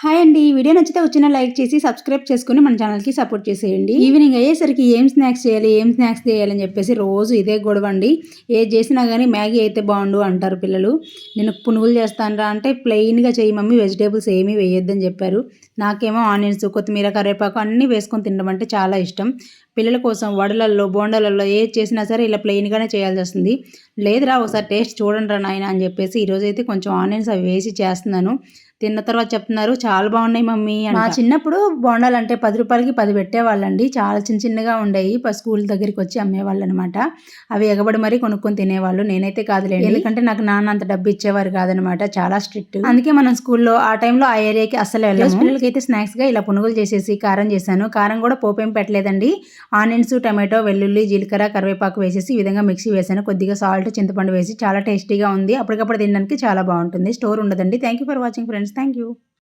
Hi అండి. Video నచ్చితే వచ్చిన లైక్ చేసి సబ్స్క్రైబ్ చేసుకుని మన ఛానల్కి సపోర్ట్ చేసేయండి. ఈవినింగ్ అయ్యేసరికి ఏం స్నాక్స్ చేయాలి ఏం స్నాక్స్ చేయాలని చెప్పేసి రోజు ఇదే గొడవ అండి. ఏది చేసినా కానీ మ్యాగీ అయితే బాగుండు అంటారు పిల్లలు. నేను పునుగులు చేస్తానరా అంటే ప్లెయిన్గా చేయి మమ్మీ వెజిటేబుల్స్ ఏమీ వేయొద్దని చెప్పారు. నాకేమో ఆనియన్స్ కొత్తిమీర కరివేపాకు అన్నీ వేసుకొని తినడం అంటే చాలా ఇష్టం. పిల్లల కోసం వడలల్లో బోండాలలో ఏది చేసినా సరే ఇలా ప్లెయిన్గానే చేయాల్సి వస్తుంది. లేదురా ఒకసారి టేస్ట్ చూడండి రా నాయన అని చెప్పేసి ఈరోజు అయితే కొంచెం ఆనియన్స్ అవి వేసి చేస్తున్నాను. తిన్న తర్వాత చెప్తున్నారు చాలా బాగున్నాయి మమ్మీ మా చిన్నప్పుడు బోండాలు అంటే పది రూపాయలకి పది పెట్టేవాళ్ళండి. చాలా చిన్న చిన్నగా ఉండేవి. స్కూల్ దగ్గరికి వచ్చి అమ్మేవాళ్ళు అనమాట అవి ఎగబడి మరీ కొనుక్కొని తినేవాళ్ళు. నేనైతే కాదులేండి. ఎందుకంటే నాకు నాన్న అంత డబ్బు ఇచ్చేవారు కాదనమాట. చాలా స్ట్రిక్ట్. అందుకే మనం స్కూల్లో ఆ టైంలో ఆ ఏరియాకి అసలు వెళ్ళాము. పిల్లలకి అయితే స్నాక్స్గా ఇలా పునుగులు చేసేసి కారం చేశాను. కారం కూడా పోపేం పెట్టలేదండి. ఆనియన్స్ టమాటో వెల్లుల్లి జీలకర్ర కరివేపాకు వేసేసి ఈ విధంగా మిక్సీ వేసాను. కొద్దిగా సాల్ట్ చింతపండు వేసి చాలా టేస్టీగా ఉంది. అప్పటికప్పుడు తినడానికి చాలా బాగుంటుంది. స్టోర్ ఉండదండి. Thank you for watching friends thank you